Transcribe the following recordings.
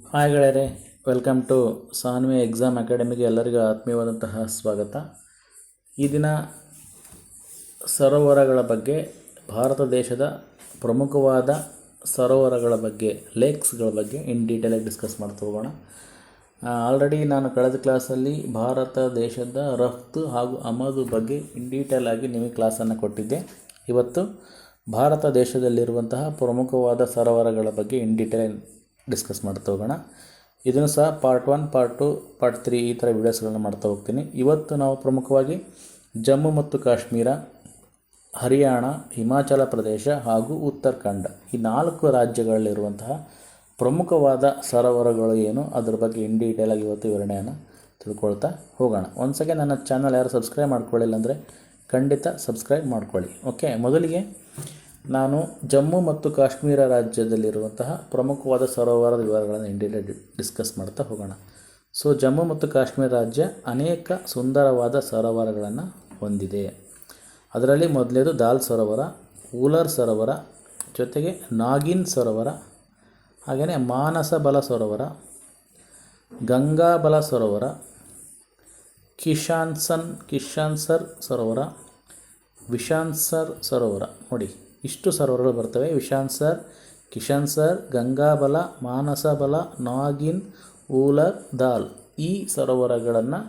Hi ಗೆಳೆಯರೆ welcome to Sanvi exam ಅಕಾಡೆಮಿಗೆ ಎಲ್ಲರಿಗೂ ಆತ್ಮೀಯವಾದಂತಹ ಸ್ವಾಗತ. ಈ ದಿನ ಸರೋವರಗಳ ಬಗ್ಗೆ, ಭಾರತ ದೇಶದ ಪ್ರಮುಖವಾದ ಸರೋವರಗಳ ಬಗ್ಗೆ ಲೇಕ್ಸ್ಗಳ ಬಗ್ಗೆ ಇನ್ ಡೀಟೇಲಾಗಿ ಡಿಸ್ಕಸ್ ಮಾಡ್ತಾ ಹೋಗೋಣ. ಆಲ್ರೆಡಿ ನಾನು ಕಳೆದ ಕ್ಲಾಸಲ್ಲಿ ಭಾರತ ದೇಶದ ರಫ್ತು ಹಾಗೂ ಆಮದು ಬಗ್ಗೆ ಇನ್ ಡೀಟೇಲ್ ನಿಮಗೆ ಕ್ಲಾಸನ್ನು ಕೊಟ್ಟಿದ್ದೆ. ಇವತ್ತು ಭಾರತ ದೇಶದಲ್ಲಿರುವಂತಹ ಪ್ರಮುಖವಾದ ಸರೋವರಗಳ ಬಗ್ಗೆ ಇನ್ ಡೀಟೇಲ್ ಡಿಸ್ಕಸ್ ಮಾಡ್ತಾ ಹೋಗೋಣ. ಇದನ್ನು ಸಹ part one part two part three ಈ ಥರ ವೀಡಿಯೋಸ್ಗಳನ್ನ ಮಾಡ್ತಾ ಹೋಗ್ತೀನಿ. ಇವತ್ತು ನಾವು ಪ್ರಮುಖವಾಗಿ ಜಮ್ಮು ಮತ್ತು ಕಾಶ್ಮೀರ, ಹರಿಯಾಣ, ಹಿಮಾಚಲ ಪ್ರದೇಶ ಹಾಗೂ ಉತ್ತರಾಖಂಡ ಈ ನಾಲ್ಕು ರಾಜ್ಯಗಳಲ್ಲಿರುವಂತಹ ಪ್ರಮುಖವಾದ ಸರೋವರಗಳು ಏನು, ಅದ್ರ ಬಗ್ಗೆ ಇನ್ ಡೀಟೇಲಾಗಿ ಇವತ್ತು ವಿವರಣೆಯನ್ನು ತಿಳ್ಕೊಳ್ತಾ ಹೋಗೋಣ. ಒಂದ್ಸಗೆ ನನ್ನ ಚಾನಲ್ ಯಾರು ಸಬ್ಸ್ಕ್ರೈಬ್ ಮಾಡ್ಕೊಳ್ಳಿಲ್ಲ ಅಂದರೆ ಖಂಡಿತ ಸಬ್ಸ್ಕ್ರೈಬ್ ಮಾಡ್ಕೊಳ್ಳಿ. ಓಕೆ ಮೊದಲಿಗೆ ನಾನು ಜಮ್ಮು ಮತ್ತು ಕಾಶ್ಮೀರ ರಾಜ್ಯದಲ್ಲಿರುವಂತಹ ಪ್ರಮುಖವಾದ ಸರೋವರದ ವಿವರಗಳನ್ನು ಡೀಟೇಲ್ ಡಿಸ್ಕಸ್ ಮಾಡ್ತಾ ಹೋಗೋಣ. ಸೊ ಜಮ್ಮು ಮತ್ತು ಕಾಶ್ಮೀರ ರಾಜ್ಯ ಅನೇಕ ಸುಂದರವಾದ ಸರೋವರಗಳನ್ನು ಹೊಂದಿದೆ. ಅದರಲ್ಲಿ ಮೊದಲೇದು ದಾಲ್ ಸರೋವರ, ಊಲರ್ ಸರೋವರ, ಜೊತೆಗೆ ನಾಗಿನ್ ಸರೋವರ, ಹಾಗೆಯೇ ಮಾನಸ ಬಲ ಸರೋವರ ಗಂಗಾಬಲ ಸರೋವರ, ಕಿಶಾನ್ಸನ್, ಕಿಶಾನ್ಸರ್ ಸರೋವರ, ವಿಶಾನ್ಸರ್ ಸರೋವರ. ನೋಡಿ ಇಷ್ಟು ಸರೋವರಗಳು ಬರ್ತವೆ. ವಿಶಾಂತ್ ಸರ್ ಕಿಶನ್ ಸರ್ ಗಂಗಾಬಲ ಮಾನಸಬಲ ನಾಗಿನ್, ಊಲರ್, ದಾಲ್ ಈ ಸರೋವರಗಳನ್ನು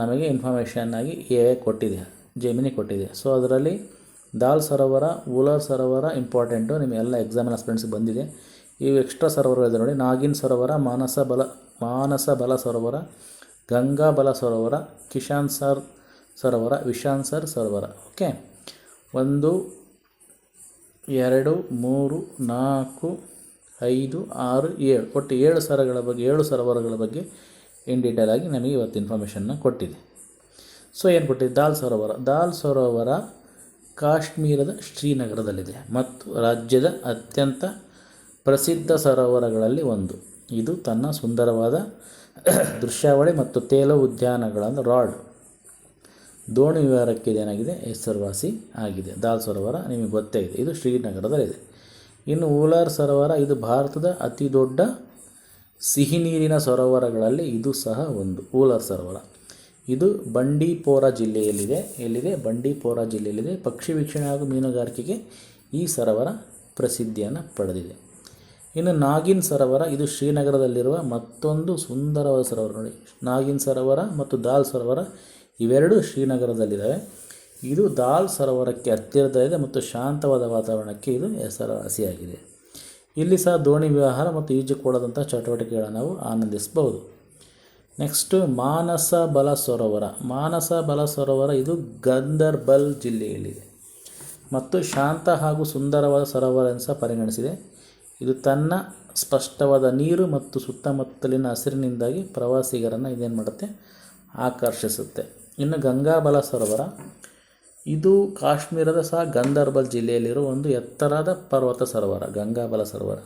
ನಮಗೆ ಇನ್ಫಾರ್ಮೇಷನ್ ಆಗಿ ಎ ಕೊಟ್ಟಿದೆ ಜೆಮಿನಿ ಕೊಟ್ಟಿದೆ. ಸೊ ಅದರಲ್ಲಿ ದಾಲ್ ಸರೋವರ, ಊಲರ್ ಸರೋವರ ಇಂಪಾರ್ಟೆಂಟು ನಿಮಗೆಲ್ಲ ಎಕ್ಸಾಮಿನ ಸ್ಪೆಂಡ್ಸ್ ಬಂದಿದೆ. ಇವು ಎಕ್ಸ್ಟ್ರಾ ಸರೋವರ ಇದೆ ನೋಡಿ. ನಾಗಿನ್ ಸರೋವರ, ಮಾನಸ ಬಲ ಮಾನಸ ಬಲ ಸರೋವರ, ಗಂಗಾ ಬಲ ಸರೋವರ ಕಿಶಾನ್ ಸರ್ ಸರೋವರ ವಿಶಾನ್ಸರ್ ಸರೋವರ. ಓಕೆ ಒಂದು ಎರಡು, ಮೂರು, ನಾಲ್ಕು, ಐದು, ಆರು, ಏಳು. ಒಟ್ಟು ಏಳು ಸರಗಳ ಬಗ್ಗೆ, ಏಳು ಸರೋವರಗಳ ಬಗ್ಗೆ ಇನ್ ಡೀಟೇಲ್ ಆಗಿ ನಮಗೆ ಇವತ್ತು ಇನ್ಫಾರ್ಮೇಷನ್ನ ಕೊಟ್ಟಿದೆ. ಸೊ ಏನು ಕೊಟ್ಟಿದೆ? ದಾಲ್ ಸರೋವರ. ದಾಲ್ ಸರೋವರ ಕಾಶ್ಮೀರದ ಶ್ರೀನಗರದಲ್ಲಿದೆ ಮತ್ತು ರಾಜ್ಯದ ಅತ್ಯಂತ ಪ್ರಸಿದ್ಧ ಸರೋವರಗಳಲ್ಲಿ ಒಂದು. ಇದು ತನ್ನ ಸುಂದರವಾದ ದೃಶ್ಯಾವಳಿ ಮತ್ತು ತೇಲ ಉದ್ಯಾನಗಳನ್ನು ರಾಡ್. ದೋಣಿ ವಿಹಾರಕ್ಕೆ ಇದೇನಾಗಿದೆ? ಹೆಸರುವಾಸಿ ಆಗಿದೆ. ದಾಲ್ ಸರೋವರ ನಿಮಗೆ ಗೊತ್ತೇ ಇದೆ. ಇದು ಶ್ರೀನಗರದಲ್ಲಿದೆ ಇನ್ನು ಊಲಾರ್ ಸರೋವರ, ಇದು ಭಾರತದ ಅತಿ ದೊಡ್ಡ ಸಿಹಿ ನೀರಿನ ಸರೋವರಗಳಲ್ಲಿ ಇದು ಸಹ ಒಂದು. ಊಲಾರ್ ಸರೋವರ. ಇದು ಬಂಡೀಪೋರ ಜಿಲ್ಲೆಯಲ್ಲಿದೆ. ಎಲ್ಲಿದೆ? ಬಂಡೀಪೋರ ಜಿಲ್ಲೆಯಲ್ಲಿದೆ. ಪಕ್ಷಿ ವೀಕ್ಷಣೆ ಹಾಗೂ ಮೀನುಗಾರಿಕೆಗೆ ಈ ಸರೋವರ ಪ್ರಸಿದ್ಧಿಯನ್ನು ಪಡೆದಿದೆ. ಇನ್ನು ನಾಗಿನ್ ಸರೋವರ, ಇದು ಶ್ರೀನಗರದಲ್ಲಿರುವ ಮತ್ತೊಂದು ಸುಂದರವಾದ ಸರೋವರ ನೋಡಿ. ನಾಗಿನ್ ಸರೋವರ ಮತ್ತು ದಾಲ್ ಸರೋವರ ಇವೆರಡೂ ಶ್ರೀನಗರದಲ್ಲಿದ್ದಾವೆ. ಇದು ದಾಲ್ ಸರೋವರಕ್ಕೆ ಹತ್ತಿರದಲ್ಲಿದೆ ಮತ್ತು ಶಾಂತವಾದ ವಾತಾವರಣಕ್ಕೆ ಇದು ಹೆಸರುವಾಸಿಯಾಗಿದೆ ಇಲ್ಲಿ ಸಹ ದೋಣಿ ವ್ಯವಹಾರ ಮತ್ತು ಈಜುಕೊಳದಂಥ ಚಟುವಟಿಕೆಗಳನ್ನು ನಾವು ಆನಂದಿಸಬಹುದು. ನೆಕ್ಸ್ಟು ಮಾನಸ ಬಲ ಸರೋವರ. ಮಾನಸ ಬಲ ಸರೋವರ ಇದು ಗಂದರ್ಬಲ್ ಜಿಲ್ಲೆಯಲ್ಲಿದೆ. ಮತ್ತು ಶಾಂತ ಹಾಗೂ ಸುಂದರವಾದ ಸರೋವರ ಎಂದು ಸಹ ಪರಿಗಣಿಸಿದೆ. ಇದು ತನ್ನ ಸ್ಪಷ್ಟವಾದ ನೀರು ಮತ್ತು ಸುತ್ತಮುತ್ತಲಿನ ಹಸಿರಿನಿಂದಾಗಿ ಪ್ರವಾಸಿಗರನ್ನು ಇದೇನು ಮಾಡುತ್ತೆ? ಆಕರ್ಷಿಸುತ್ತೆ. ಇನ್ನು ಗಂಗಾಬಲ ಸರೋವರ. ಇದು ಕಾಶ್ಮೀರದ ಸಹ ಗಂಧರ್ಬಲ್ ಜಿಲ್ಲೆಯಲ್ಲಿರುವ ಒಂದು ಎತ್ತರದ ಪರ್ವತ ಸರೋವರ, ಗಂಗಾಬಲ ಸರೋವರ.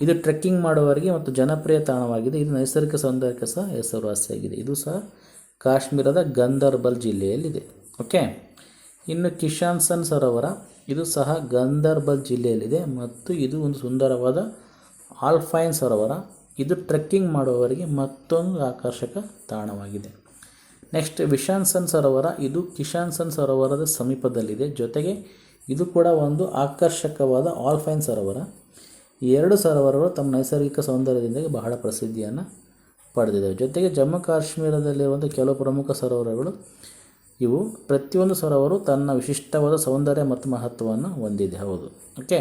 ಇದು ಟ್ರೆಕ್ಕಿಂಗ್ ಮಾಡುವವರಿಗೆ ಮತ್ತು ಜನಪ್ರಿಯ ತಾಣವಾಗಿದೆ. ಇದು ನೈಸರ್ಗಿಕ ಸೌಂದರ್ಯಕ್ಕೆ ಸಹ ಹೆಸರುವಾಸಿಯಾಗಿದೆ. ಇದು ಸಹ ಕಾಶ್ಮೀರದ ಗಂಧರ್ಬಲ್ ಜಿಲ್ಲೆಯಲ್ಲಿದೆ. ಓಕೆ? ಇನ್ನು ಕಿಶಾನ್ಸನ್ ಸರೋವರ. ಇದು ಸಹ ಗಂಧರ್ಬಲ್ ಜಿಲ್ಲೆಯಲ್ಲಿದೆ ಮತ್ತು ಇದು ಒಂದು ಸುಂದರವಾದ ಆಲ್ಫೈನ್ ಸರೋವರ. ಇದು ಟ್ರೆಕ್ಕಿಂಗ್ ಮಾಡುವವರಿಗೆ ಮತ್ತೊಂದು ಆಕರ್ಷಕ ತಾಣವಾಗಿದೆ. ನೆಕ್ಸ್ಟ್ ವಿಶಾನ್ಸನ್ ಸರೋವರ ಇದು ಕಿಶಾನ್ಸನ್ ಸರೋವರದ ಸಮೀಪದಲ್ಲಿದೆ. ಜೊತೆಗೆ ಇದು ಕೂಡ ಒಂದು ಆಕರ್ಷಕವಾದ ಆಲ್ಫೈನ್ ಸರೋವರ. ಈ ಎರಡು ಸರೋವರಗಳು ತಮ್ಮ ನೈಸರ್ಗಿಕ ಸೌಂದರ್ಯದಿಂದ ಬಹಳ ಪ್ರಸಿದ್ಧಿಯನ್ನು ಪಡೆದಿದ್ದಾವೆ. ಜೊತೆಗೆ ಜಮ್ಮು ಕಾಶ್ಮೀರದಲ್ಲಿರುವಂಥ ಕೆಲವು ಪ್ರಮುಖ ಸರೋವರಗಳು ಇವು. ಪ್ರತಿಯೊಂದು ಸರೋವರು ತನ್ನ ವಿಶಿಷ್ಟವಾದ ಸೌಂದರ್ಯ ಮತ್ತು ಮಹತ್ವವನ್ನು ಹೊಂದಿದೆ. ಹೌದು. ಓಕೆ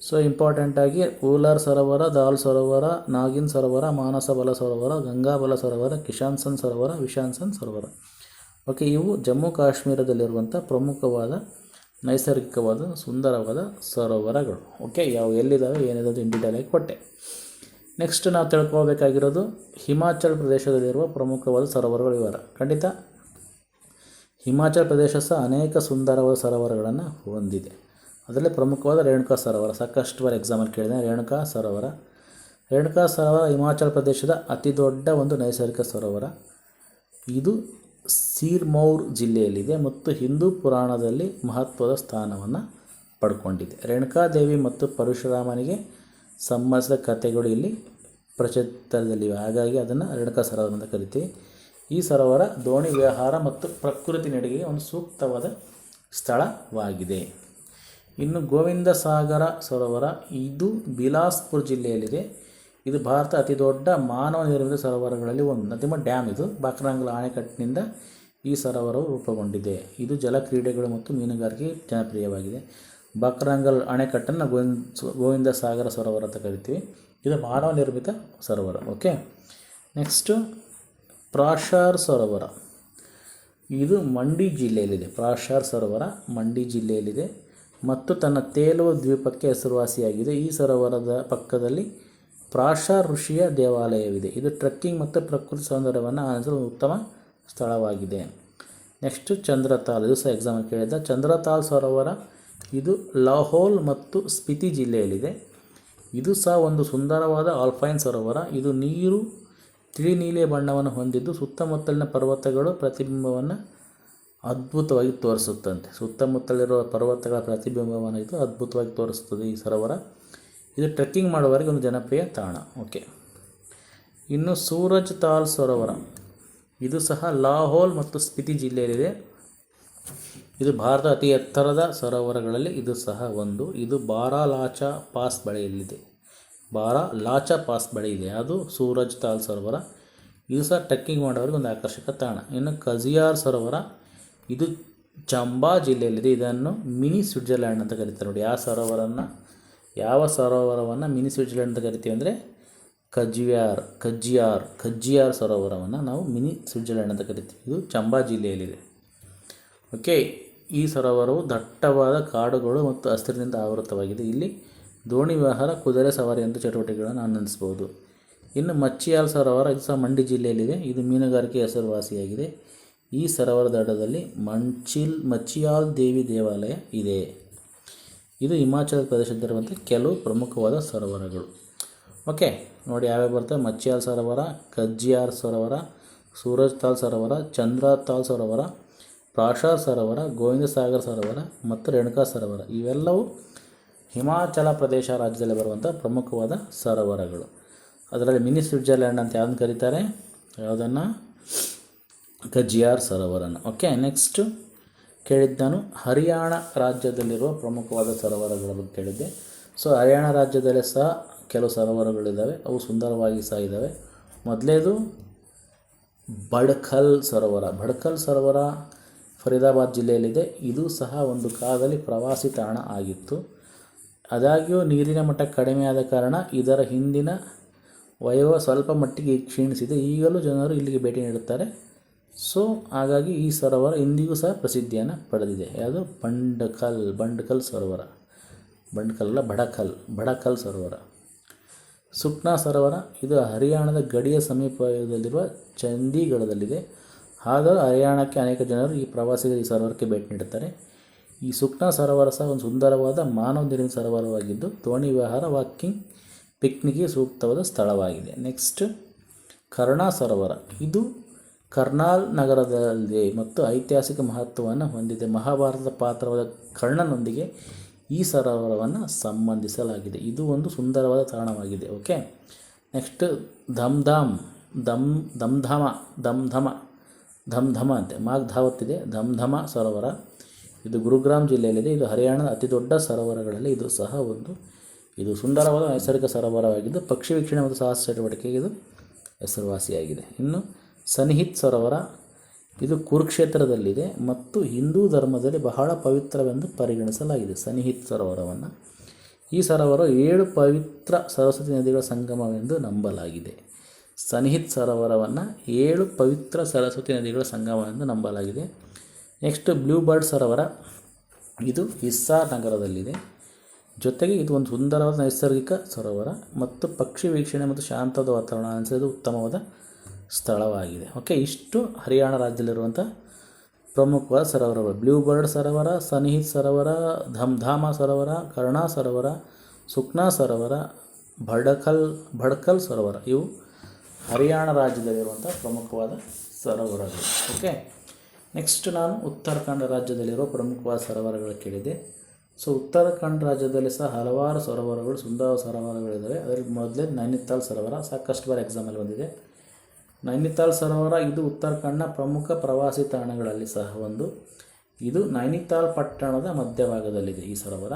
ಸೊ ಇಂಪಾರ್ಟೆಂಟಾಗಿ ಊಲಾರ್ ಸರೋವರ, ದಾಲ್ ಸರೋವರ, ನಾಗಿನ್ ಸರೋವರ, ಮಾನಸ ಬಲ ಸರೋವರ ಗಂಗಾಬಲ ಸರೋವರ, ಕಿಶಾನ್ಸನ್ ಸರೋವರ, ವಿಶಾನ್ಸನ್ ಸರೋವರ. ಓಕೆ ಇವು ಜಮ್ಮು ಕಾಶ್ಮೀರದಲ್ಲಿರುವಂಥ ಪ್ರಮುಖವಾದ ನೈಸರ್ಗಿಕವಾದ ಸುಂದರವಾದ ಸರೋವರಗಳು. ಓಕೆ ಯಾವ ಎಲ್ಲಿದ್ದಾವೆ ಏನಿದೆ ಇನ್ ಡೀಟೇಲಾಗಿ ಕೊಟ್ಟೆ. ನೆಕ್ಸ್ಟ್ ನಾವು ತಿಳ್ಕೊಳ್ಬೇಕಾಗಿರೋದು ಹಿಮಾಚಲ್ ಪ್ರದೇಶದಲ್ಲಿರುವ ಪ್ರಮುಖವಾದ ಸರೋವರಗಳು ಇವರ ಖಂಡಿತ, ಹಿಮಾಚಲ್ ಪ್ರದೇಶ ಸಹ ಅನೇಕ ಸುಂದರವಾದ ಸರೋವರಗಳನ್ನು ಹೊಂದಿದೆ. ಅದರಲ್ಲಿ ಪ್ರಮುಖವಾದ ರೇಣುಕಾ ಸರೋವರ ಸಾಕಷ್ಟು ಬಾರಿ ಎಕ್ಸಾಮಲ್ಲಿ ಕೇಳಿದೆ. ರೇಣುಕಾ ಸರೋವರ ರೇಣುಕಾ ಸರೋವರ ಹಿಮಾಚಲ ಪ್ರದೇಶದ ಅತಿ ದೊಡ್ಡ ಒಂದು ನೈಸರ್ಗಿಕ ಸರೋವರ ಇದು ಸಿರ್ಮೌರ್ ಜಿಲ್ಲೆಯಲ್ಲಿದೆ ಮತ್ತು ಹಿಂದೂ ಪುರಾಣದಲ್ಲಿ ಮಹತ್ವದ ಸ್ಥಾನವನ್ನು ಪಡ್ಕೊಂಡಿದೆ. ರೇಣುಕಾದೇವಿ ಮತ್ತು ಪರಶುರಾಮನಿಗೆ ಸಂಬಂಧಿಸಿದ ಕಥೆಗಳು ಇಲ್ಲಿ ಪ್ರಚಲಿತದಲ್ಲಿವೆ. ಹಾಗಾಗಿ ಅದನ್ನು ರೇಣುಕಾ ಸರೋವರ ಅಂತ ಕರಿತೀವಿ. ಈ ಸರೋವರ ದೋಣಿ ವ್ಯವಹಾರ ಮತ್ತು ಪ್ರಕೃತಿ ನಡಿಗೆಗೆ ಒಂದು ಸೂಕ್ತವಾದ ಸ್ಥಳವಾಗಿದೆ. ಇನ್ನು ಗೋವಿಂದ ಸಾಗರ ಸರೋವರ, ಇದು ಬಿಲಾಸ್ಪುರ್ ಜಿಲ್ಲೆಯಲ್ಲಿದೆ. ಇದು ಭಾರತ ಅತಿ ದೊಡ್ಡ ಮಾನವ ನಿರ್ಮಿತ ಸರೋವರಗಳಲ್ಲಿ ಒಂದು. ಅಂತಿಮ ಡ್ಯಾಮ್ ಇದು. ಬಾಕ್ರಾಂಗ್ಲ ಅಣೆಕಟ್ಟಿನಿಂದ ಈ ಸರೋವರವು ರೂಪುಗೊಂಡಿದೆ. ಇದು ಜಲ ಕ್ರೀಡೆಗಳು ಮತ್ತು ಮೀನುಗಾರಿಕೆ ಜನಪ್ರಿಯವಾಗಿದೆ. ಬಕ್ರಾಂಗಲ್ ಅಣೆಕಟ್ಟನ್ನು ಗೋವಿಂದ ಗೋವಿಂದ ಸಾಗರ ಸರೋವರ ಅಂತ ಕರಿತೀವಿ. ಇದು ಮಾನವ ನಿರ್ಮಿತ ಸರೋವರ. ಓಕೆ? ನೆಕ್ಸ್ಟು ಪ್ರಾಶಾರ್ ಸರೋವರ. ಇದು ಮಂಡಿ ಜಿಲ್ಲೆಯಲ್ಲಿದೆ. ಪ್ರಾಶಾರ್ ಸರೋವರ ಮಂಡಿ ಜಿಲ್ಲೆಯಲ್ಲಿದೆ. ಮತ್ತು ತನ್ನ ತೇಲುವ ದ್ವೀಪಕ್ಕೆ ಹೆಸರುವಾಸಿಯಾಗಿದೆ. ಈ ಸರೋವರದ ಪಕ್ಕದಲ್ಲಿ ಪ್ರಾಶಾ ಋಷಿಯ ದೇವಾಲಯವಿದೆ. ಇದು ಟ್ರೆಕ್ಕಿಂಗ್ ಮತ್ತು ಪ್ರಕೃತಿ ಸೌಂದರ್ಯವನ್ನು ಆನಂದಿಸಲು ಉತ್ತಮ ಸ್ಥಳವಾಗಿದೆ. ನೆಕ್ಸ್ಟು ಚಂದ್ರತಾಲ್. ಇದು ಸಹ ಎಕ್ಸಾಮ್ ಕೇಳಿದ ಚಂದ್ರತಾಲ್ ಸರೋವರ, ಇದು ಲಾಹೋಲ್ ಮತ್ತು ಸ್ಪಿತಿ ಜಿಲ್ಲೆಯಲ್ಲಿದೆ. ಇದು ಸಹ ಒಂದು ಸುಂದರವಾದ ಆಲ್ಫೈನ್ ಸರೋವರ. ಇದು ನೀರು ತಿಳಿ ನೀಲಿಯ ಬಣ್ಣವನ್ನು ಹೊಂದಿದ್ದು ಸುತ್ತಮುತ್ತಲಿನ ಪರ್ವತಗಳು ಪ್ರತಿಬಿಂಬವನ್ನು ಅದ್ಭುತವಾಗಿ ತೋರಿಸುತ್ತಂತೆ. ಸುತ್ತಮುತ್ತಲಿರುವ ಪರ್ವತಗಳ ಪ್ರತಿಬಿಂಬವನ್ನು ಇದು ಅದ್ಭುತವಾಗಿ ತೋರಿಸುತ್ತದೆ ಈ ಸರೋವರ. ಇದು ಟ್ರೆಕ್ಕಿಂಗ್ ಮಾಡುವವರಿಗೆ ಒಂದು ಜನಪ್ರಿಯ ತಾಣ. ಓಕೆ ಇನ್ನು ಸೂರಜ್ ತಾಲ್ ಸರೋವರ. ಇದು ಸಹ ಲಾಹೋಲ್ ಮತ್ತು ಸ್ಪಿತಿ ಜಿಲ್ಲೆಯಲ್ಲಿದೆ. ಇದು ಭಾರತ ಅತಿ ಎತ್ತರದ ಸರೋವರಗಳಲ್ಲಿ ಇದು ಸಹ ಒಂದು. ಇದು ಬಾರಾ ಲಾಚಾ ಪಾಸ್ ಬಳಿಯಲ್ಲಿದೆ. ಬಾರಾ ಲಾಚಾ ಪಾಸ್ ಬಳಿ ಇದೆ. ಅದು ಸೂರಜ್ ತಾಲ್ ಸರೋವರ. ಇದು ಸಹ ಟ್ರೆಕ್ಕಿಂಗ್ ಮಾಡೋರಿಗೆ ಒಂದು ಆಕರ್ಷಕ ತಾಣ. ಇನ್ನು ಕಜಿಯಾರ್ ಸರೋವರ. ಇದು ಚಂಬಾ ಜಿಲ್ಲೆಯಲ್ಲಿದೆ. ಇದನ್ನು ಮಿನಿ ಸ್ವಿಟ್ಜರ್ಲ್ಯಾಂಡ್ ಅಂತ ಕರೀತಾರೆ ನೋಡಿ. ಯಾವ ಸರೋವರನ್ನು, ಯಾವ ಸರೋವರವನ್ನು ಮಿನಿ ಸ್ವಿಟ್ಜರ್ಲ್ಯಾಂಡ್ ಅಂತ ಕರಿತೀವಿ ಅಂದರೆ ಕಜ್ವಿಯಾರ್ ಕಜ್ಜಿಯಾರ್ ಕಜ್ಜಿಯಾರ್ ಸರೋವರವನ್ನು ನಾವು ಮಿನಿ ಸ್ವಿಟ್ಜರ್ಲ್ಯಾಂಡ್ ಅಂತ ಕರಿತೀವಿ. ಇದು ಚಂಬಾ ಜಿಲ್ಲೆಯಲ್ಲಿದೆ. ಓಕೆ, ಈ ಸರೋವರವು ದಟ್ಟವಾದ ಕಾಡುಗಳು ಮತ್ತು ಹಸಿರಿನಿಂದ ಆವೃತವಾಗಿದೆ. ಇಲ್ಲಿ ದೋಣಿ ವಿಹಾರ ಕುದುರೆ ಸವಾರಿ ಎಂದು ಚಟುವಟಿಕೆಗಳನ್ನು ಆನಂದಿಸಬಹುದು ಇನ್ನು ಮಚ್ಚಿಯಾಲ್ ಸರೋವರ ಇದು ಸಹ ಮಂಡಿ ಜಿಲ್ಲೆಯಲ್ಲಿದೆ. ಇದು ಮೀನುಗಾರಿಕೆ ಹೆಸರುವಾಸಿಯಾಗಿದೆ. ಈ ಸರೋವರ ದಡದಲ್ಲಿ ಮಂಚಿಲ್ ಮಚಿಯಾಲ್ ದೇವಿ ದೇವಾಲಯ ಇದೆ. ಇದು ಹಿಮಾಚಲ ಪ್ರದೇಶದಲ್ಲಿರುವಂಥ ಕೆಲವು ಪ್ರಮುಖವಾದ ಸರೋವರಗಳು. ಓಕೆ, ನೋಡಿ ಯಾವ್ಯಾವ ಬರ್ತವೆ ಮಚಿಯಾಲ್ ಸರೋವರ, ಕಜ್ಜಿಯಾರ್ ಸರೋವರ, ಸೂರಜ್ ತಾಲ್ ಸರೋವರ, ಚಂದ್ರ ತಾಲ್ ಸರೋವರ ಪ್ರಾಶಾ ಸರೋವರ, ಗೋವಿಂದ ಸಾಗರ್ ಸರೋವರ ಮತ್ತು ರೇಣುಕಾ ಸರೋವರ. ಇವೆಲ್ಲವೂ ಹಿಮಾಚಲ ಪ್ರದೇಶ ರಾಜ್ಯದಲ್ಲಿ ಬರುವಂಥ ಪ್ರಮುಖವಾದ ಸರೋವರಗಳು. ಅದರಲ್ಲಿ ಮಿನಿ ಸ್ವಿಟ್ಜರ್ಲ್ಯಾಂಡ್ ಅಂತ ಯಾವ್ದನ್ನು ಕರೀತಾರೆ? ಯಾವುದನ್ನು? ಕಜ್ಜಿಯಾರ್ ಸರೋವರನ. ಓಕೆ ನೆಕ್ಸ್ಟು ಕೇಳಿದ್ದು ನಾನು ಹರಿಯಾಣ ರಾಜ್ಯದಲ್ಲಿರುವ ಪ್ರಮುಖವಾದ ಸರೋವರಗಳ ಬಗ್ಗೆ ಕೇಳಿದ್ದೆ. ಸೊ ಹರಿಯಾಣ ರಾಜ್ಯದಲ್ಲೇ ಸಹ ಕೆಲವು ಸರೋವರಗಳಿದ್ದಾವೆ ಅವು ಸುಂದರವಾಗಿ ಸಹ ಇದ್ದಾವೆ ಮೊದಲೇದು ಬಡ್ಖಲ್ ಸರೋವರ. ಬಡ್ಖಲ್ ಸರೋವರ ಫರೀದಾಬಾದ್ ಜಿಲ್ಲೆಯಲ್ಲಿದೆ. ಇದು ಸಹ ಒಂದು ಕಾಲದಲ್ಲಿ ಪ್ರವಾಸಿ ತಾಣ ಆಗಿತ್ತು. ಆದಾಗ್ಯೂ ನೀರಿನ ಮಟ್ಟ ಕಡಿಮೆಯಾದ ಕಾರಣ ಇದರ ಹಿಂದಿನ ವಯೋ ಸ್ವಲ್ಪ ಮಟ್ಟಿಗೆ ಕ್ಷೀಣಿಸಿದೆ. ಈಗಲೂ ಜನರು ಇಲ್ಲಿಗೆ ಭೇಟಿ ನೀಡುತ್ತಾರೆ. ಸೊ ಹಾಗಾಗಿ ಈ ಸರೋವರ ಇಂದಿಗೂ ಸಹ ಪ್ರಸಿದ್ಧಿಯನ್ನು ಪಡೆದಿದೆ. ಯಾವುದು? ಬಂಡಕಲ್ ಬಂಡಕಲ್ ಸರೋವರ. ಬಂಡಕಲ್ಲ ಅಲ್ಲ, ಬಡಕಲ್ ಬಡಕಲ್ ಸರೋವರ. ಸುಕ್ನಾ ಸರೋವರ, ಇದು ಹರಿಯಾಣದ ಗಡಿಯ ಸಮೀಪದಲ್ಲಿರುವ ಚಂಡೀಗಢದಲ್ಲಿದೆ. ಆದರೂ ಹರಿಯಾಣಕ್ಕೆ ಅನೇಕ ಜನರು ಈ ಪ್ರವಾಸಿಗರು ಈ ಸರೋವರಕ್ಕೆ ಭೇಟಿ ನೀಡುತ್ತಾರೆ. ಈ ಸುಕ್ನಾ ಸರೋವರ ಸಹ ಒಂದು ಸುಂದರವಾದ ಮಾನವ ನಿರ್ಮಿತ ಸರೋವರವಾಗಿದ್ದು, ದೋಣಿ ವಿಹಾರ, ವಾಕಿಂಗ್, ಪಿಕ್ನಿಕ್ಗೆ ಸೂಕ್ತವಾದ ಸ್ಥಳವಾಗಿದೆ. ನೆಕ್ಸ್ಟ್, ಕರ್ಣಾ ಸರೋವರ. ಇದು ಕರ್ನಾಲ್ ನಗರದಲ್ಲಿದೆ ಮತ್ತು ಐತಿಹಾಸಿಕ ಮಹತ್ವವನ್ನು ಹೊಂದಿದೆ. ಮಹಾಭಾರತದ ಪಾತ್ರವಾದ ಕರ್ಣನೊಂದಿಗೆ ಈ ಸರೋವರವನ್ನು ಸಂಬಂಧಿಸಲಾಗಿದೆ. ಇದು ಒಂದು ಸುಂದರವಾದ ತಾಣವಾಗಿದೆ. ಓಕೆ? ನೆಕ್ಸ್ಟ್, ಧಮ್ಧಾಮ್. ದಮ್ ಧಮ್ಧಮ ಧಮ್ಧಮ ಧಮ್ಧಮ ಅಂತೆ. ಮಾಗ್ ಧಾವತ್ತಿದೆ. ಧಮ್ಧಮ ಸರೋವರ. ಇದು ಗುರುಗ್ರಾಮ್ ಜಿಲ್ಲೆಯಲ್ಲಿದೆ. ಇದು ಹರಿಯಾಣದ ಅತಿ ದೊಡ್ಡ ಸರೋವರಗಳಲ್ಲಿ ಇದು ಸಹ ಒಂದು. ಇದು ಸುಂದರವಾದ ನೈಸರ್ಗಿಕ ಸರೋವರವಾಗಿದ್ದು ಪಕ್ಷಿ ವೀಕ್ಷಣೆ ಮತ್ತು ಸಾಹಸ ಚಟುವಟಿಕೆಗೆ ಇದು ಹೆಸರುವಾಸಿಯಾಗಿದೆ. ಇನ್ನು ಸನ್ನಿಹಿತ್ ಸರೋವರ ಇದು ಕುರುಕ್ಷೇತ್ರದಲ್ಲಿದೆ ಮತ್ತು ಹಿಂದೂ ಧರ್ಮದಲ್ಲಿ ಬಹಳ ಪವಿತ್ರವೆಂದು ಪರಿಗಣಿಸಲಾಗಿದೆ ಸನಿಹಿತ್ ಸರೋವರವನ್ನು ಈ ಸರೋವರ ಏಳು ಪವಿತ್ರ ಸರಸ್ವತಿ ನದಿಗಳ ಸಂಗಮವೆಂದು ನಂಬಲಾಗಿದೆ. ಸನಿಹಿತ್ ಸರೋವರವನ್ನು ಏಳು ಪವಿತ್ರ ಸರಸ್ವತಿ ನದಿಗಳ ಸಂಗಮವೆಂದು ನಂಬಲಾಗಿದೆ. ನೆಕ್ಸ್ಟ್ ಬ್ಲೂ ಬರ್ಡ್ ಸರೋವರ. ಇದು ಹಿಸ್ಸಾರ್ ನಗರದಲ್ಲಿದೆ. ಜೊತೆಗೆ ಇದು ಒಂದು ಸುಂದರವಾದ ನೈಸರ್ಗಿಕ ಸರೋವರ ಮತ್ತು ಪಕ್ಷಿ ವೀಕ್ಷಣೆ ಮತ್ತು ಶಾಂತದ ವಾತಾವರಣ ಅನಿಸೋದು ಉತ್ತಮವಾದ ಸ್ಥಳವಾಗಿದೆ. ಓಕೆ, ಇಷ್ಟು ಹರಿಯಾಣ ರಾಜ್ಯದಲ್ಲಿರುವಂಥ ಪ್ರಮುಖವಾದ ಸರೋವರಗಳು ಬ್ಲೂ ಬರ್ಡ್ ಸರೋವರ, ಸನಿಹಿತ್ ಸರೋವರ, ಧಮ್ಧಾಮ ಸರೋವರ, ಕರ್ಣಾ ಸರೋವರ, ಸುಕ್ನಾ ಸರೋವರ, ಭಡಕಲ್, ಭಡ್ಕಲ್ ಸರೋವರ. ಇವು ಹರಿಯಾಣ ರಾಜ್ಯದಲ್ಲಿರುವಂಥ ಪ್ರಮುಖವಾದ ಸರೋವರಗಳು. ಓಕೆ, ನೆಕ್ಸ್ಟ್ ನಾನು ಉತ್ತರಾಖಂಡ ರಾಜ್ಯದಲ್ಲಿರುವ ಪ್ರಮುಖವಾದ ಸರೋವರಗಳು ಕೇಳಿದೆ. ಸೊ, ಉತ್ತರಾಖಂಡ್ ರಾಜ್ಯದಲ್ಲಿ ಸಹ ಹಲವಾರು ಸರೋವರಗಳು, ಸುಂದರ ಸರೋವರಗಳಿದ್ದಾವೆ ಅದರಲ್ಲಿ ಮೊದಲೇ ನೈನಿತಾಲ್ ಸರೋವರ ಸಾಕಷ್ಟು ಬಾರಿ ಎಕ್ಸಾಮಲ್ಲಿ ಬಂದಿದೆ. ನೈನಿತಾಲ್ ಸರೋವರ, ಇದು ಉತ್ತರಾಖಂಡ್ನ ಪ್ರಮುಖ ಪ್ರವಾಸಿ ತಾಣಗಳಲ್ಲಿ ಸಹ ಒಂದು. ಇದು ನೈನಿತಾಲ್ ಪಟ್ಟಣದ ಮಧ್ಯಭಾಗದಲ್ಲಿದೆ ಈ ಸರೋವರ.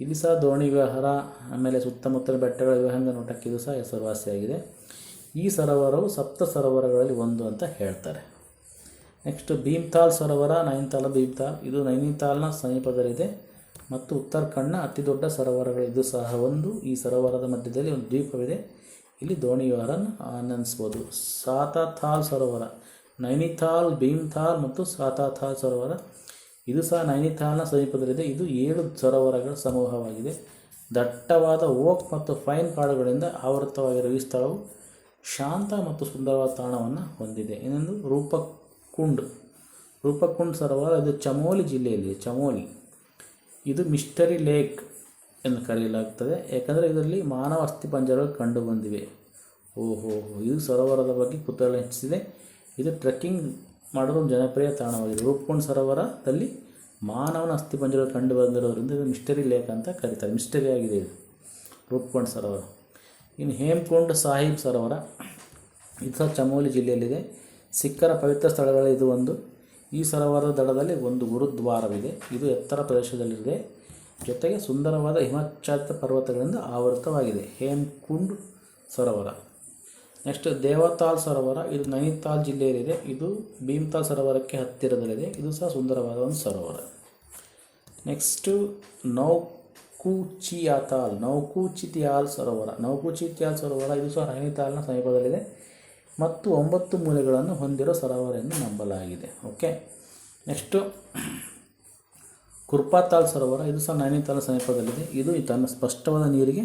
ಇಲ್ಲಿ ಸಹ ದೋಣಿ ವಿಹಾರ, ಆಮೇಲೆ ಸುತ್ತಮುತ್ತಲ ಬೆಟ್ಟಗಳ ವಿವಾಹದ ನೋಟಕ್ಕೆ ಇದು ಸಹ ಹೆಸರುವಾಸಿಯಾಗಿದೆ. ಈ ಸರೋವರವು ಸಪ್ತ ಸರೋವರಗಳಲ್ಲಿ ಒಂದು ಅಂತ ಹೇಳ್ತಾರೆ. ನೆಕ್ಸ್ಟ್ ಭೀಮ್ತಾಲ್ ಸರೋವರ ನೈನಿತಾಲ್ ಭೀಮ್ತಾಲ್ ಇದು ನೈನಿತಾಲ್ನ ಸಮೀಪದಲ್ಲಿದೆ ಮತ್ತು ಉತ್ತರಾಖಂಡ್ನ ಅತಿ ದೊಡ್ಡ ಸರೋವರಗಳು ಇದು ಸಹ ಒಂದು. ಈ ಸರೋವರದ ಮಧ್ಯದಲ್ಲಿ ಒಂದು ದ್ವೀಪವಿದೆ. ಇಲ್ಲಿ ದೋಣಿ ವಿಹಾರನ ಆನಂದಿಸ್ಬೋದು. ಸಾತಾಥಾಲ್ ಸರೋವರ, ನೈನಿತಾಲ್ ಭೀಮ್ಥಾಲ್ ಮತ್ತು ಸಾತಾಥಾಲ್ ಸರೋವರ. ಇದು ಸಹ ನೈನಿತಾಲ್ನ ಸಮೀಪದಲ್ಲಿದೆ. ಇದು ಏಳು ಸರೋವರಗಳ ಸಮೂಹವಾಗಿದೆ. ದಟ್ಟವಾದ ಓಕ್ ಮತ್ತು ಫೈನ್ ಕಾಡುಗಳಿಂದ ಆವೃತವಾಗಿರುವ ಈ ಸ್ಥಳವು ಶಾಂತ ಮತ್ತು ಸುಂದರವಾದ ತಾಣವನ್ನು ಹೊಂದಿದೆ. ಇನ್ನೊಂದು ರೂಪಕುಂಡ್. ರೂಪಕುಂಡ್ ಸರೋವರ, ಇದು ಚಮೋಲಿ ಜಿಲ್ಲೆಯಲ್ಲಿದೆ. ಚಮೋಲಿ. ಇದು ಮಿಸ್ಟರಿ ಲೇಕ್. ಎಂದು ಕರೆಯಲಾಗುತ್ತದೆ. ಯಾಕಂದರೆ ಇದರಲ್ಲಿ ಮಾನವ ಅಸ್ಥಿಪಂಜರಗಳು ಕಂಡುಬಂದಿವೆ. ಓಹೋ, ಇದು ಸರೋವರದ ಬಗ್ಗೆ ಕುತೂಹಲ ಹೆಚ್ಚಿಸಿದೆ. ಇದು ಟ್ರೆಕ್ಕಿಂಗ್ ಮಾಡಲು ಜನಪ್ರಿಯ ತಾಣವಾಗಿದೆ. ರೂಪ್ಕೊಂಡ್ ಸರೋವರದಲ್ಲಿ ಮಾನವನ ಅಸ್ಥಿಪಂಜರಗಳು ಕಂಡು ಬಂದಿರೋದ್ರಿಂದ ಇದು ಮಿಸ್ಟರಿ ಲೇಕ್ ಅಂತ ಕರೀತಾರೆ. ಮಿಸ್ಟರಿ ಆಗಿದೆ ಇದು. ರೂಪ್ಕೊಂಡ್ ಸರೋವರ. ಇನ್ನು ಹೇಮಕುಂಡ್ ಸಾಹಿಬ್ ಸರೋವರ. ಇದು ಸಹ ಚಮೋಲಿ ಜಿಲ್ಲೆಯಲ್ಲಿದೆ. ಸಿಖ್ಖರ ಪವಿತ್ರ ಸ್ಥಳಗಳಲ್ಲಿ ಇದು ಒಂದು. ಈ ಸರೋವರದ ದಡದಲ್ಲಿ ಒಂದು ಗುರುದ್ವಾರವಿದೆ. ಇದು ಎತ್ತರ ಪ್ರದೇಶದಲ್ಲಿದೆ. ಜೊತೆಗೆ ಸುಂದರವಾದ ಹಿಮಾಚಲ ಪರ್ವತಗಳಿಂದ ಆವೃತವಾಗಿದೆ. ಹೇಮ್ಕುಂಡ್ ಸರೋವರ. ನೆಕ್ಸ್ಟ್ ದೇವತಾಲ್ ಸರೋವರ. ಇದು ನೈನಿತಾಲ್ ಜಿಲ್ಲೆಯಲ್ಲಿದೆ. ಇದು ಭೀಮ್ತಾಲ್ ಸರೋವರಕ್ಕೆ ಹತ್ತಿರದಲ್ಲಿದೆ. ಇದು ಸಹ ಸುಂದರವಾದ ಒಂದು ಸರೋವರ. ನೆಕ್ಸ್ಟು ನೌಕುಚಿಯಾತಾಲ್. ನೌಕುಚಿತಿಯಾಲ್ ಸರೋವರ. ನೌಕುಚಿತಿಯಾಲ್ ಸರೋವರ ಇದು ಸಹ ನೈನಿತಾಲ್ನ ಸಮೀಪದಲ್ಲಿದೆ. ಮತ್ತು ಒಂಬತ್ತು ಮೂಲೆಗಳನ್ನು ಹೊಂದಿರೋ ಸರೋವರ ಎಂದು ನಂಬಲಾಗಿದೆ. ಓಕೆ. ನೆಕ್ಸ್ಟು ಕುರ್ಪಾತಾಲ್ ಸರೋವರ ಇದು ಸಹ ನೈನಿತಾಲ್ ಸಮೀಪದಲ್ಲಿದೆ ಇದು ತನ್ನ ಸ್ಪಷ್ಟವಾದ ನೀರಿಗೆ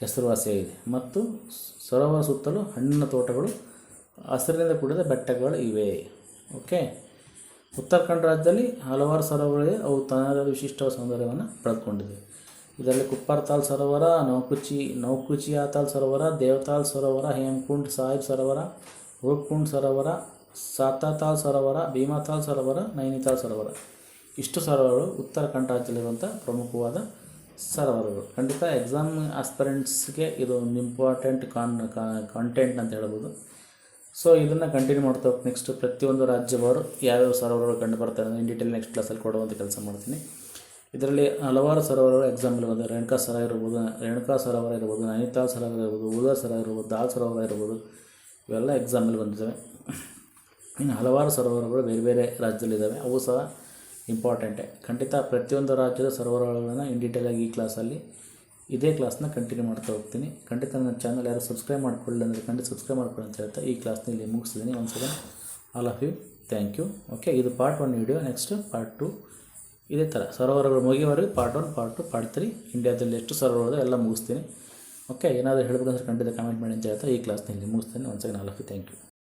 ಹೆಸರುವಾಸಿಯಾಗಿದೆ. ಮತ್ತು ಸರೋವರ ಸುತ್ತಲೂ ಹಣ್ಣಿನ ತೋಟಗಳು, ಹಸಿರಿನಿಂದ ಕೂಡಿದ ಬೆಟ್ಟಗಳು ಇವೆ. ಓಕೆ? ಉತ್ತರಾಖಂಡ ರಾಜ್ಯದಲ್ಲಿ ಹಲವಾರು ಸರೋವರಗಳಿವೆ ಅವು ತನ್ನದೇ ವಿಶಿಷ್ಟ ಸೌಂದರ್ಯವನ್ನು ಪಡೆದುಕೊಂಡಿದೆ ಇದರಲ್ಲಿ ಕುಪ್ಪಾರ್ತಾಲ್ ಸರೋವರ ನೌಕುಚಿ ನೌಕುಚಿಯಾತಾಲ್ ಸರೋವರ ದೇವತಾಲ್ ಸರೋವರ ಹೇಮಕುಂಡ್ ಸಾಹಿಬ್ ಸರೋವರ ರೂಪ್ಕುಂಡ್ ಸರೋವರ ಸಾತಾತಾಲ್ ಸರೋವರ ಭೀಮಾತಾಲ್ ಸರೋವರ ನೈನಿತಾಲ್ ಸರೋವರ ಇಷ್ಟು ಸರೋವರಗಳು ಉತ್ತರ ರಾಜ್ಯದಲ್ಲಿರುವಂಥ ಪ್ರಮುಖವಾದ ಸರೋವರಗಳು. ಖಂಡಿತ ಎಕ್ಸಾಮ್ ಆಸ್ಪರೆಂಟ್ಸ್ಗೆ ಇದು ಒಂದು ಇಂಪಾರ್ಟೆಂಟ್ ಕಾನ್ ಕಾಂಟೆಂಟ್ ಅಂತ ಹೇಳ್ಬೋದು. ಸೊ ಇದನ್ನು ಕಂಟಿನ್ಯೂ ಮಾಡ್ತಾ ಹೋಗಿ ನೆಕ್ಸ್ಟ್ ಪ್ರತಿಯೊಂದು ರಾಜ್ಯವಾರು ಯಾವ್ಯಾವ ಸರೋವರಗಳು ಕಂಡು ಬರ್ತಾರೆ ಇನ್ ಡೀಟೇಲ್ ನೆಕ್ಸ್ಟ್ ಕ್ಲಾಸಲ್ಲಿ ಕೊಡುವಂಥ ಕೆಲಸ ಮಾಡ್ತೀನಿ. ಇದರಲ್ಲಿ ಹಲವಾರು ಸರೋವರಗಳು ಎಕ್ಸಾಂಪಲ್ ಬಂದರೆ ರೇಣುಕಾ ಸರ ಇರ್ಬೋದು ರೇಣುಕಾ ಸರೋವರ ಇರ್ಬೋದು ನೈನಿತಾಲ್ ಸರೋವರ ಇರ್ಬೋದು ಉದಾ ಸರ ಇರ್ಬೋದು ದಾಲ್ ಸರೋವರ ಇರ್ಬೋದು ಇವೆಲ್ಲ ಎಕ್ಸಾಂಪಲ್ ಬಂದಿದ್ದಾವೆ. ಇನ್ನು ಹಲವಾರು ಸರೋವರಗಳು ಬೇರೆ ಬೇರೆ ರಾಜ್ಯದಲ್ಲಿದ್ದಾವೆ. ಅವು ಸಹ ಇಂಪಾರ್ಟೆಂಟೇ ಖಂಡಿತ ಪ್ರತಿಯೊಂದು ರಾಜ್ಯದ ಸರೋವರಗಳನ್ನು ಇನ್ ಡೀಟೇಲಾಗಿ ಈ ಕ್ಲಾಸಲ್ಲಿ ಇದೇ ಕ್ಲಾಸ್ನ ಕಂಟಿನ್ಯೂ ಮಾಡ್ತಾ ಹೋಗ್ತೀನಿ. ಖಂಡಿತ ನನ್ನ ಚಾನಲ್ ಯಾರು ಸಬ್ಸ್ಕ್ರೈಬ್ ಮಾಡ್ಕೊಳ್ಳಿ ಅಂದರೆ ಖಂಡಿತ ಸಬ್ಸ್ಕ್ರೈಬ್ ಮಾಡ್ಕೊಳ್ಳಿ ಅಂತ ಹೇಳ್ತಾ ಈ ಕ್ಲಾಸ್ನ ಇಲ್ಲಿ ಮುಗಿಸಿದ್ದೀನಿ ಒಂದು ಸಲ all of you thank you okay ಇದು part one video next part two ಇದೇ ಥರ ಸರೋವರಗಳು ಮುಗಿಯುವವರೆಗೆ part one part two part three ಇಂಡಿಯಾದಲ್ಲಿ ಎಷ್ಟು ಸರೋವರ ಎಲ್ಲ ಮುಗಿಸ್ತೀನಿ. ಓಕೆ ಏನಾದರೂ ಹೇಳಬೇಕಂದ್ರೆ ಖಂಡಿತ ಕಮೆಂಟ್ ಮಾಡಿ ಅಂತ ಹೇಳ್ತಾ ಈ ಕ್ಲಾಸ್ನ ಇಲ್ಲಿ ಮುಗಿಸ್ತೀನಿ. ಒಂದು second all of you thank you